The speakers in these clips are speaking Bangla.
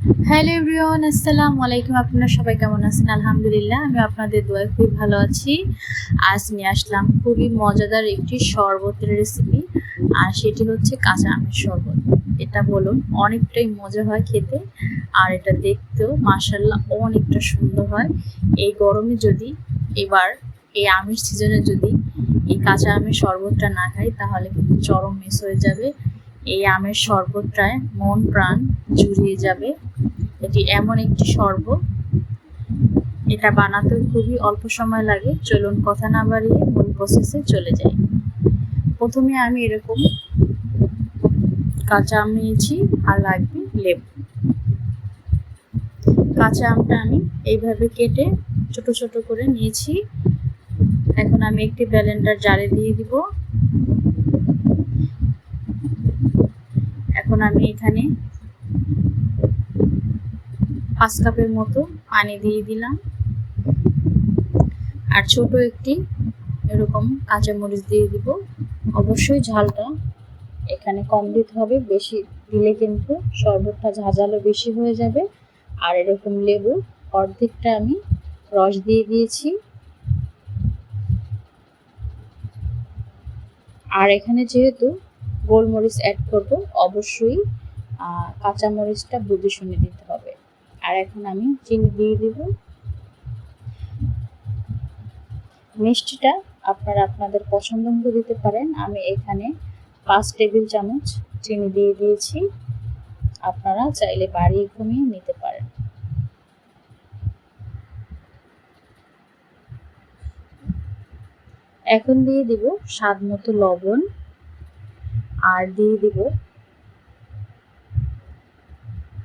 হ্যালো এভরিওয়ান, আসসালামু আলাইকুম। আপনারা সবাই কেমন আছেন? আলহামদুলিল্লাহ, আমি আপনাদের দোয়ায় খুবই ভালো আছি। আজ নিয়ে আসলাম খুবই মজাদার একটি শরবতের রেসিপি আর সেটি হচ্ছে কাঁচা আমের শরবত। এটা বলুন, অনেকটাই মজা হয় খেতে, আর এটা দেখতেও মাসাল্লাহ অনেকটা সুন্দর হয়। এই গরমে যদি এবার, এই আমের সিজনে যদি এই কাঁচা আমের শরবতটা না খাই, তাহলে কিন্তু চরম মিস হয়ে যাবে। এই আমের শরবতটায় মন প্রাণ জুড়িয়ে যাবে। এটি এমন একটি শরবত। এটা বানাতে খুবই অল্প সময় লাগে। চলুন কথা না বাড়িয়ে মূল প্রসেসে চলে যাই। প্রথমে আমি এরকম কাঁচা আম নিয়েছি আর লাগবে লেবু। কাঁচা আমটা আমি এইভাবে কেটে ছোট ছোট করে নিয়েছি। এখন আমি একটি ব্যালেন্ডার জারে দিয়ে দিব এখন আমি এখানে পাঁচ কাপের মতো পানি দিয়ে দিলাম। আর ছোট একটি এরকম কাঁচামরিচ দিয়ে দিব। অবশ্যই ঝালটা এখানে কম দিতে হবে, বেশি দিলে কিন্তু শরবতটা ঝাঁঝালো বেশি হয়ে যাবে। আর এরকম লেবু অর্ধেকটা আমি রস দিয়ে দিয়েছি। আর এখানে যেহেতু গোলমরিচ অ্যাড করব, অবশ্যই কাঁচামরিচটা বুঝে শুনে দিতে হবে। আর এখন আমি চিনি দিয়ে দিব। মিষ্টিটা আপনারা আপনাদের পছন্দ মতো দিতে পারেন। আমি এখানে পাঁচ টেবিল চামচ চিনি দিয়ে দিয়েছি। আপনারা চাইলে বাড়িয়ে কমিয়ে নিতে পারেন। এখন দিয়ে দিব স্বাদ মতো লবণ। আর দিয়ে দিব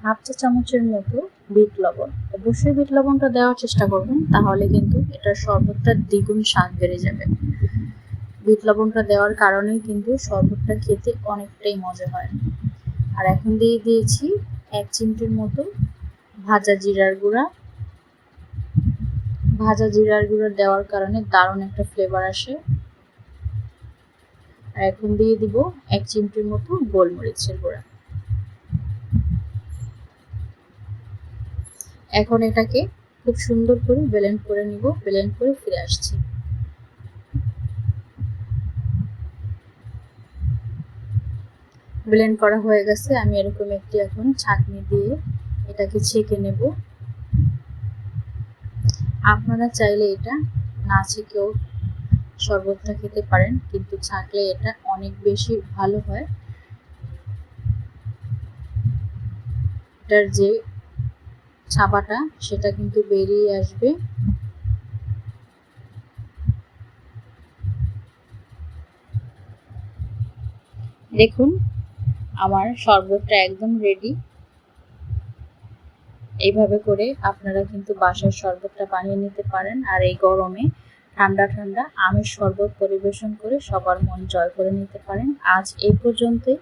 হাফ চা চামচের মতো বিট লবণ। অবশ্যই বিট লবণটা দেওয়ার চেষ্টা করবেন, তাহলে কিন্তু এটার শরবতটা দ্বিগুণ স্বাদ বেড়ে যাবে। বিট লবণটা দেওয়ার কারণেই কিন্তু শরবতটা খেতে অনেকটাই মজা হয়। আর এখন দিয়ে দিয়েছি এক চিমটির মতো ভাজা জিরার গুঁড়া। ভাজা জিরার গুঁড়া দেওয়ার কারণে দারুণ একটা ফ্লেভার আসে। আর এখন দিয়ে দিব এক চিমটির মতো গোলমরিচের গুঁড়া। এখন এটাকে খুব সুন্দর করে ব্লেন্ড করে নিব ব্লেন্ড করে ফিরে আসছি। ব্লেন্ড করা হয়ে গেছে, আমি এরকম একটি এখন ছাঁকনি দিয়ে এটাকে ছেঁকে নেব। আপনারা চাইলে এটা না ছেঁকেও শরবতটা খেতে পারেন, কিন্তু ছাঁকলে এটা অনেক বেশি ভালো হয়। এটার যে ছাপাটা, সেটা কিন্তু বেরিয়ে আসবে। দেখুন, আমার শরবতটা একদম রেডি এইভাবে করে আপনারা কিন্তু বাসার শরবতটা বানিয়ে নিতে পারেন, আর এই গরমে ঠান্ডা ঠান্ডা আমের শরবত পরিবেশন করে সবার মন জয় করে নিতে পারেন। আজ এই পর্যন্তই।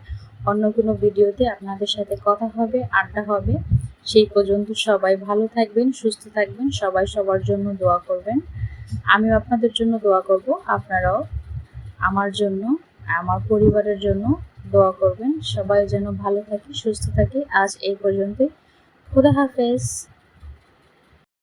অন্য কোনো ভিডিওতে আপনাদের সাথে কথা হবে, আড্ডা হবে, সেই পর্যন্ত সবাই ভালো থাকবেন, সুস্থ থাকবেন, সবাই সবার জন্য দোয়া করবেন। আমিও আপনাদের জন্য দোয়া করব। আপনারাও আমার জন্য, আমার পরিবারের জন্য দোয়া করবেন। সবাই যেন ভালো থাকি, সুস্থ থাকি। আজ এই পর্যন্তই। খুদা হাফেজ।